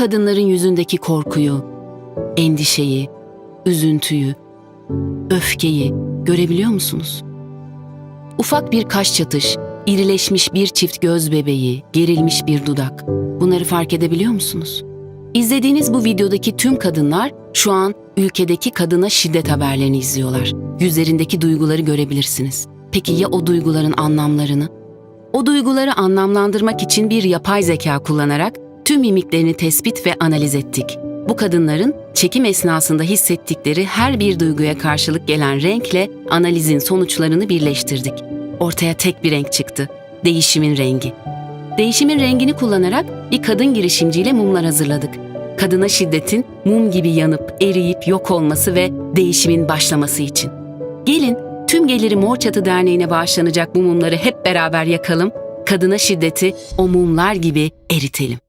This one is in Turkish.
kadınların yüzündeki korkuyu, endişeyi, üzüntüyü, öfkeyi görebiliyor musunuz? Ufak bir kaş çatış, irileşmiş bir çift göz bebeği, gerilmiş bir dudak. Bunları fark edebiliyor musunuz? İzlediğiniz bu videodaki tüm kadınlar şu an ülkedeki kadına şiddet haberlerini izliyorlar. Yüzlerindeki duyguları görebilirsiniz. Peki ya o duyguların anlamlarını? O duyguları anlamlandırmak için bir yapay zeka kullanarak tüm mimiklerini tespit ve analiz ettik. Bu kadınların çekim esnasında hissettikleri her bir duyguya karşılık gelen renkle analizin sonuçlarını birleştirdik. Ortaya tek bir renk çıktı. Değişimin rengi. Değişimin rengini kullanarak bir kadın girişimciyle mumlar hazırladık. Kadına şiddetin mum gibi yanıp eriyip yok olması ve değişimin başlaması için. Gelin tüm geliri Mor Çatı Derneği'ne bağışlanacak bu mumları hep beraber yakalım, kadına şiddeti o mumlar gibi eritelim.